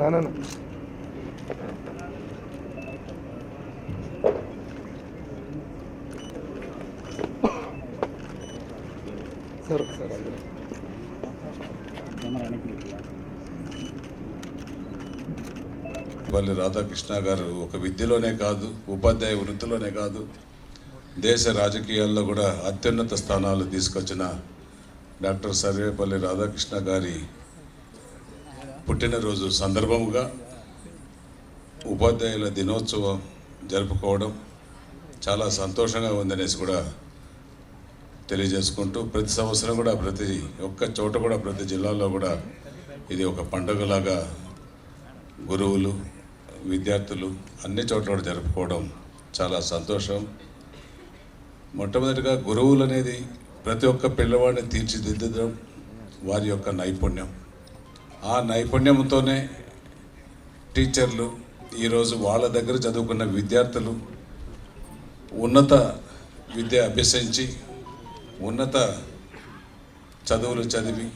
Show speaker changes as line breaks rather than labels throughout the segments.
నా sir sir
పల్లి రాధాకృష్ణ గారు ఒక విద్యలోనే కాదు ఉపాధ్యాయ వృత్తిలోనే కాదు. దేశ రాజకీయాల్లో కూడా అత్యున్నత స్థానాలు తీసుకొచ్చిన డాక్టర్ సర్వేపల్లి రాధాకృష్ణ గారి పుట్టినరోజు సందర్భముగా ఉపాధ్యాయుల దినోత్సవం జరుపుకోవడం చాలా సంతోషంగా ఉందనేసి కూడా తెలియజేసుకుంటూ ప్రతి సంవత్సరం కూడా ప్రతి ఒక్క చోట కూడా ప్రతి జిల్లాలో కూడా ఇది ఒక పండుగలాగా గురువులు విద్యార్థులు అన్ని చోట్ల కూడా జరుపుకోవడం చాలా సంతోషం. మొట్టమొదటిగా గురువులు అనేది ప్రతి ఒక్క పిల్లవాడిని తీర్చిదిద్దడం వారి యొక్క నైపుణ్యం. ఆ నైపుణ్యంతోనే టీచర్లు ఈరోజు వాళ్ళ దగ్గర చదువుకున్న విద్యార్థులు ఉన్నత విద్య అభ్యసించి ఉన్నత చదువులు చదివి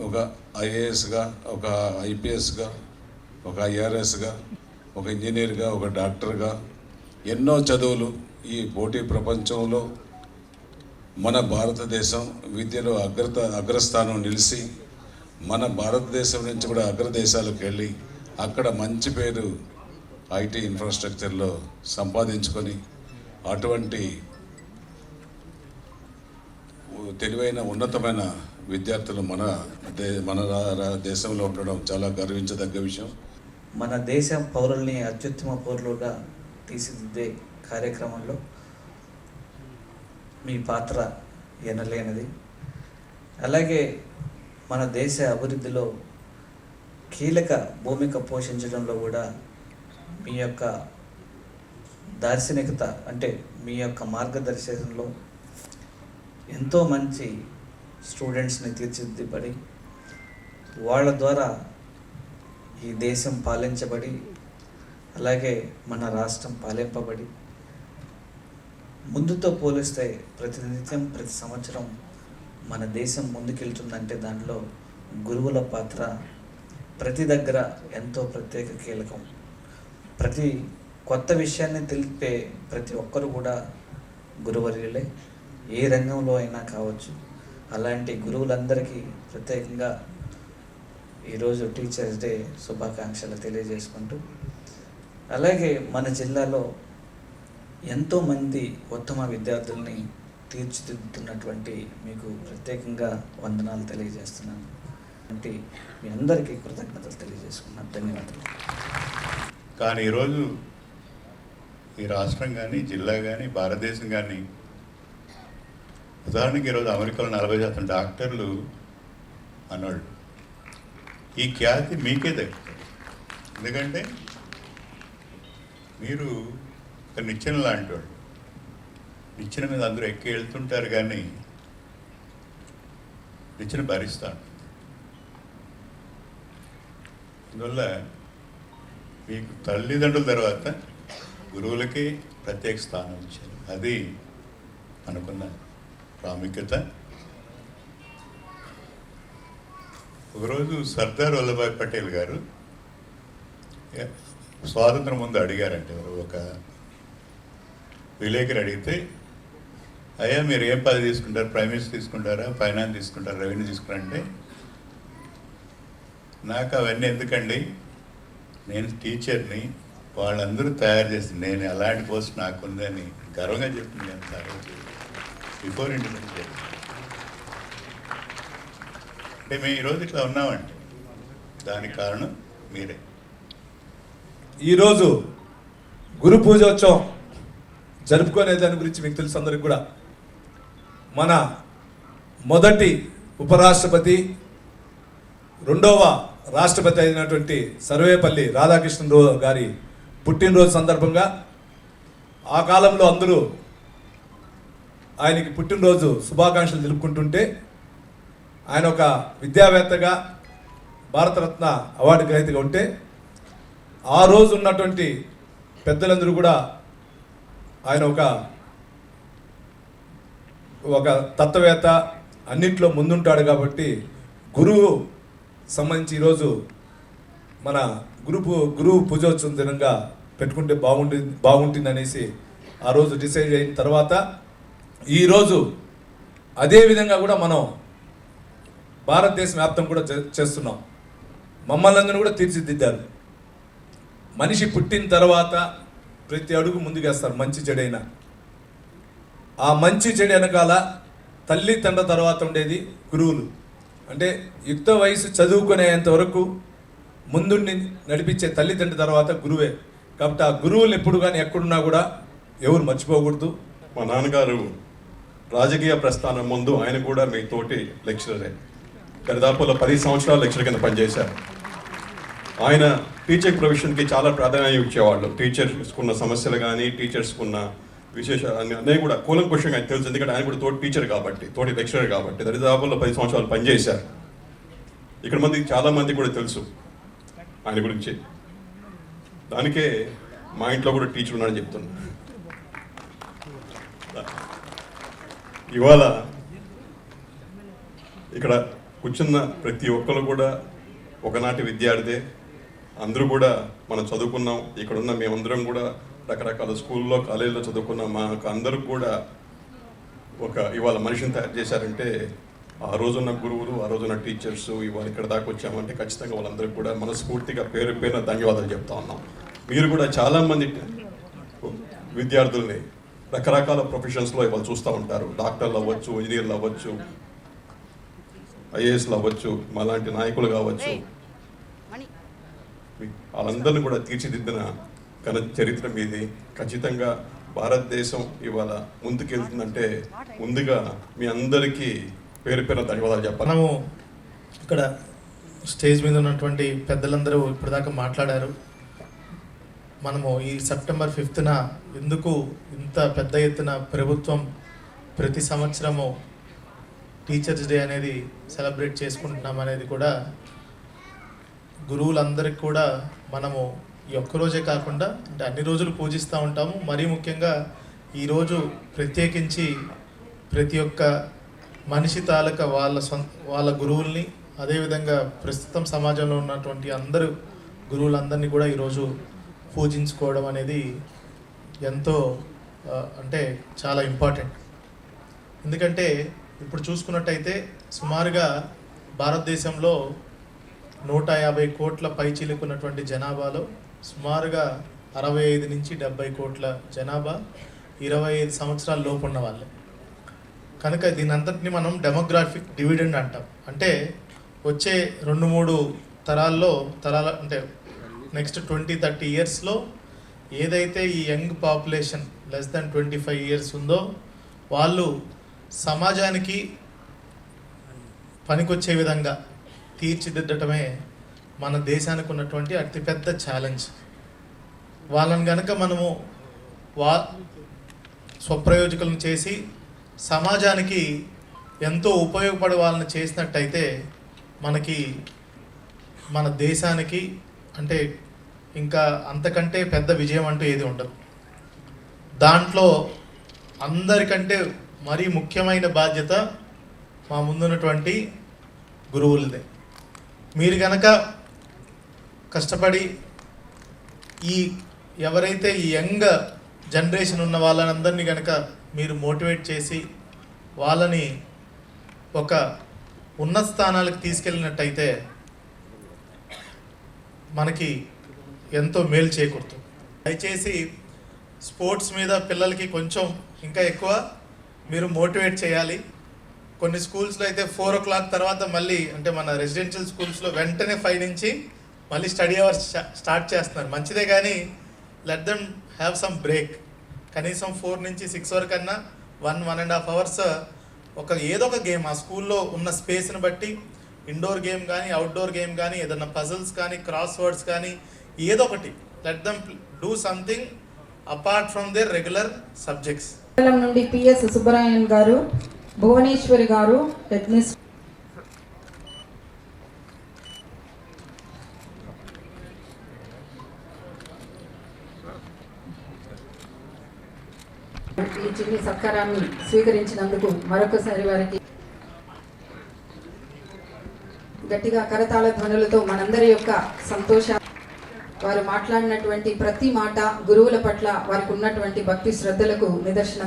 ఒక ఐఏఎస్గా ఒక ఐపీఎస్గా ఒక ఐఆర్ఎస్గా ఒక ఇంజనీర్గా ఒక డాక్టర్గా ఎన్నో చదువులు ఈ పోటీ ప్రపంచంలో మన భారతదేశం విద్యలో అగ్రత అగ్రస్థానం నిలిచి మన భారతదేశం నుంచి కూడా అగ్రదేశాలకు వెళ్ళి అక్కడ మంచి పేరు ఐటీ ఇన్ఫ్రాస్ట్రక్చర్లో సంపాదించుకొని అటువంటి తెలివైన ఉన్నతమైన విద్యార్థులు మన దే మన రా- దేశంలో ఉండడం చాలా గర్వించదగ్గ విషయం.
మన దేశం పౌరుల్ని అత్యుత్తమ పౌరులుగా తీర్చిదిద్దే కార్యక్రమంలో మీ పాత్ర ఎనలేనిది. అలాగే మన దేశ అభివృద్ధిలో కీలక భూమిక పోషించడంలో కూడా మీ యొక్క దార్శనికత అంటే మీ యొక్క మార్గదర్శనంలో ఎంతో మంచి స్టూడెంట్స్ని తీర్చిదిద్దబడి వాళ్ళ ద్వారా ఈ దేశం పాలించబడి అలాగే మన రాష్ట్రం పాలింపబడి ముందుతో పోలిస్తే ప్రతినిత్యం ప్రతి సంవత్సరం మన దేశం ముందుకెళ్తుందంటే దాంట్లో గురువుల పాత్ర ప్రతి దగ్గర ఎంతో ప్రత్యేక కీలకం. ప్రతి కొత్త విషయాన్ని తెలిపే ప్రతి ఒక్కరు కూడా గురువర్యులే. ఏ రంగంలో అయినా కావచ్చు. అలాంటి గురువులందరికీ ప్రత్యేకంగా ఈరోజు టీచర్స్ డే శుభాకాంక్షలు తెలియజేసుకుంటూ అలాగే మన జిల్లాలో ఎంతోమంది ఉత్తమ విద్యార్థుల్ని తీర్చిదిద్దుతున్నటువంటి మీకు ప్రత్యేకంగా వందనాలు తెలియజేస్తున్నాను. అంటే మీ అందరికీ కృతజ్ఞతలు తెలియజేసుకున్నాను. ధన్యవాదాలు.
కానీ ఈరోజు ఈ రాష్ట్రం కానీ జిల్లా కానీ భారతదేశం కానీ ఉదాహరణకి ఈరోజు అమెరికాలో నలభై శాతం డాక్టర్లు అన్నాడు ఈ ఖ్యాతి మీకే దక్కుతుంది ఎందుకంటే మీరు నిచ్చెన లాంటి వాడు నిచ్చెన మీద అందరూ ఎక్కి వెళ్తుంటారు కానీ నిచ్చెన భరిస్తాను అందువల్ల మీకు తల్లిదండ్రుల తర్వాత గురువులకి ప్రత్యేక స్థానం ఇచ్చారు. అది అనుకున్న ప్రాముఖ్యత. ఒకరోజు సర్దార్ వల్లభాయ్ పటేల్ గారు స్వాతంత్రం ముందు అడిగారంటే ఒక విలేకరు అడిగితే అయ్యా మీరు ఏం పదవి తీసుకుంటారు? ప్రైమ్ మినిస్టర్ తీసుకుంటారా? ఫైనాన్స్ తీసుకుంటారా? రెవెన్యూ తీసుకుంటారంటే నాకు అవన్నీ ఎందుకండి? నేను టీచర్ని వాళ్ళందరూ తయారు చేసి నేను అలాంటి పోస్ట్ నాకుందని గర్వంగా చెప్పింది నేను సార్ బిఫోర్ ఇండిపెండెన్స్ అంటే మేము ఈరోజు ఇట్లా ఉన్నామండి. దానికి కారణం మీరే.
ఈరోజు గురు పూజోత్సవం జరుపుకునే దాని గురించి మీకు తెలుసు అందరికి కూడా. మన మొదటి ఉపరాష్ట్రపతి రెండవ రాష్ట్రపతి అయినటువంటి సర్వేపల్లి రాధాకృష్ణరావు గారి పుట్టినరోజు సందర్భంగా ఆ కాలంలో అందరూ ఆయనకి పుట్టినరోజు శుభాకాంక్షలు తెలుపుకుంటుంటే ఆయన ఒక విద్యావేత్తగా భారతరత్న అవార్డు గ్రహీతగా ఉంటే ఆ రోజు ఉన్నటువంటి పెద్దలందరూ కూడా ఆయన ఒక ఒక తత్వవేత్త అన్నిట్లో ముందుంటాడు కాబట్టి గురువు సంబంధించి ఈరోజు మన గురు గురువు పూజోత్సవం దినంగా పెట్టుకుంటే బాగుండి బాగుంటుంది అనేసి ఆ రోజు డిసైడ్ అయిన తర్వాత ఈరోజు అదే విధంగా కూడా మనం భారతదేశం వ్యాప్తం కూడా చే- చేస్తున్నాం. మమ్మల్ని అందరూ కూడా తీర్చిదిద్దారు. మనిషి పుట్టిన తర్వాత ప్రతి అడుగు ముందుకేస్తారు మంచి చెడైనా. ఆ మంచి చెడు వెనకాల తల్లి తండ్రి తర్వాత ఉండేది గురువులు. అంటే యుక్త వయసు చదువుకునేంత వరకు ముందుండి నడిపించే తల్లిదండ్రి తర్వాత గురువే. కాబట్టి ఆ గురువులు ఎప్పుడు కానీ ఎక్కడున్నా కూడా ఎవరు మర్చిపోకూడదు.
మా నాన్నగారు రాజకీయ ప్రస్థానం ముందు ఆయన కూడా మీ తోటి లెక్చరరే. దరిదాపులో పది సంవత్సరాలు లెక్చర్ కింద పనిచేశారు. ఆయన టీచర్ ప్రొఫెషన్కి చాలా ప్రాధాన్యత ఇచ్చేవాళ్ళు. టీచర్స్కున్న సమస్యలు కానీ టీచర్స్కున్న విశేషాలు అన్ని అన్నీ కూడా కూలంకుషంగా ఆయన తెలుసు. ఎందుకంటే ఆయన కూడా తోటి టీచర్ కాబట్టి తోటి లెక్చరర్ కాబట్టి. దరిదాపుల్లో పది సంవత్సరాలు పనిచేశారు. ఇక్కడ మంది చాలా మంది కూడా తెలుసు ఆయన గురించి. దానికే మా ఇంట్లో కూడా టీచర్ ఉన్నాడని చెప్తున్నా. ఇవాళ ఇక్కడ కూర్చున్న ప్రతి ఒక్కరు కూడా ఒకనాటి విద్యార్థి అందరూ కూడా మనం చదువుకున్నాం ఇక్కడ ఉన్న మేమందరం కూడా రకరకాల స్కూల్లో కాలేజీలో చదువుకున్నాం. మాకు అందరూ కూడా ఒక ఇవాళ మనిషిని తయారు చేశారంటే ఆ రోజున్న గురువులు ఆ రోజున్న టీచర్స్ ఇవాళ ఇక్కడ దాకా వచ్చామంటే ఖచ్చితంగా వాళ్ళందరికీ కూడా మనస్ఫూర్తిగా పేరు పేరున ధన్యవాదాలు చెప్తా ఉన్నాం. మీరు కూడా చాలామంది విద్యార్థుల్ని రకరకాల ప్రొఫెషన్స్లో ఇవాళ చూస్తూ ఉంటారు. డాక్టర్లు అవ్వచ్చు ఇంజనీర్లు అవ్వచ్చు ఐఏఎస్లు అవ్వచ్చు మాలాంటి నాయకులు కావచ్చు. వాళ్ళందరినీ కూడా తీర్చిదిద్దిన ఘన చరిత్ర మీది. ఖచ్చితంగా భారతదేశం ఇవాళ ముందుకెళ్తుందంటే ముందుగా మీ అందరికీ పేరు పేరు ధన్యవాదాలు చెప్పాలి.
మనము ఇక్కడ స్టేజ్ మీద ఉన్నటువంటి పెద్దలందరూ ఇప్పటిదాకా మాట్లాడారు. మనము ఈ సెప్టెంబర్ ఫిఫ్త్న ఎందుకు ఇంత పెద్ద ఎత్తున ప్రభుత్వం ప్రతి సంవత్సరము టీచర్స్ డే అనేది సెలబ్రేట్ చేసుకుంటున్నాం అనేది కూడా గురువులందరికీ కూడా మనము ఈ ఒక్క రోజే కాకుండా అంటే అన్ని రోజులు పూజిస్తూ ఉంటాము. మరీ ముఖ్యంగా ఈరోజు ప్రత్యేకించి ప్రతి ఒక్క మనిషి తాలూక వాళ్ళ సొంత వాళ్ళ గురువుల్ని అదేవిధంగా ప్రస్తుతం సమాజంలో ఉన్నటువంటి అందరు గురువులందరినీ కూడా ఈరోజు పూజించుకోవడం అనేది ఎంతో అంటే చాలా ఇంపార్టెంట్. ఎందుకంటే ఇప్పుడు చూసుకున్నట్టయితే సుమారుగా భారతదేశంలో నూట యాభై కోట్ల పైచిలుకున్నటువంటి జనాభాలో సుమారుగా అరవై ఐదు నుంచి డెబ్బై కోట్ల జనాభా ఇరవై ఐదు సంవత్సరాల లోపు ఉన్న వాళ్ళే. కనుక దీని అంతటిని మనం డెమోగ్రాఫిక్ డివిడెండ్ అంటాం. అంటే వచ్చే రెండు మూడు తరాల్లో తరాల అంటే నెక్స్ట్ ట్వంటీ థర్టీ ఇయర్స్లో ఏదైతే ఈ young population less than twenty five years ఉందో వాళ్ళు సమాజానికి పనికొచ్చే విధంగా తీర్చిదిద్దటమే మన దేశానికి ఉన్నటువంటి అతిపెద్ద ఛాలెంజ్ వాళ్ళని గనక మనము వా స్వప్రయోజకులను చేసి సమాజానికి ఎంతో ఉపయోగపడే వాళ్ళని చేసినట్టయితే మనకి మన దేశానికి అంటే ఇంకా అంతకంటే పెద్ద విజయం అంటూ ఏది ఉండదు. దాంట్లో అందరికంటే మరీ ముఖ్యమైన బాధ్యత మా ముందున్నటువంటి గురువులదే. మీరు కనుక కష్టపడి ఈ ఎవరైతే ఈ యంగ్ జనరేషన్ ఉన్న వాళ్ళనందరినీ కనుక మీరు మోటివేట్ చేసి వాళ్ళని ఒక ఉన్నత స్థానాలకు తీసుకెళ్ళినట్టయితే మనకి ఎంతో మేలు చేకూరుతుంది. దయచేసి స్పోర్ట్స్ మీద పిల్లలకి కొంచెం ఇంకా ఎక్కువ మీరు మోటివేట్ చేయాలి. కొన్ని స్కూల్స్లో అయితే ఫోర్ ఓ క్లాక్ తర్వాత మళ్ళీ అంటే మన రెసిడెన్షియల్ స్కూల్స్లో వెంటనే ఫైవ్ నుంచి మళ్ళీ స్టడీ అవర్స్ స్టార్ట్ చేస్తున్నారు. మంచిదే కానీ let them have some break కనీసం ఫోర్ నుంచి సిక్స్ వరకు అన్నా one one and half hours ఒక ఏదో ఒక గేమ్ ఆ స్కూల్లో ఉన్న స్పేస్ని బట్టి ఇండోర్ గేమ్ కానీ అవుట్డోర్ గేమ్ కానీ ఏదన్నా పజిల్స్ కానీ క్రాస్ వర్డ్స్ కానీ ఏదో ఒకటి. Let them do something apart from their regular subjects
నుండి పిఎస్ సుబ్బరాయన్ గారు భువనేశ్వరి గారు హెడ్మిస్ ఈ చిన్ని సత్కారాన్ని స్వీకరించినందుకు మరొకసారి వారికి గట్టిగా కరతాళ ధ్వనులతో మనందరి యొక్క సంతోష వారు మాట్లాడినటువంటి ప్రతి మాట గురువుల పట్ల వారికి ఉన్నటువంటి భక్తి శ్రద్ధలకు నిదర్శనం.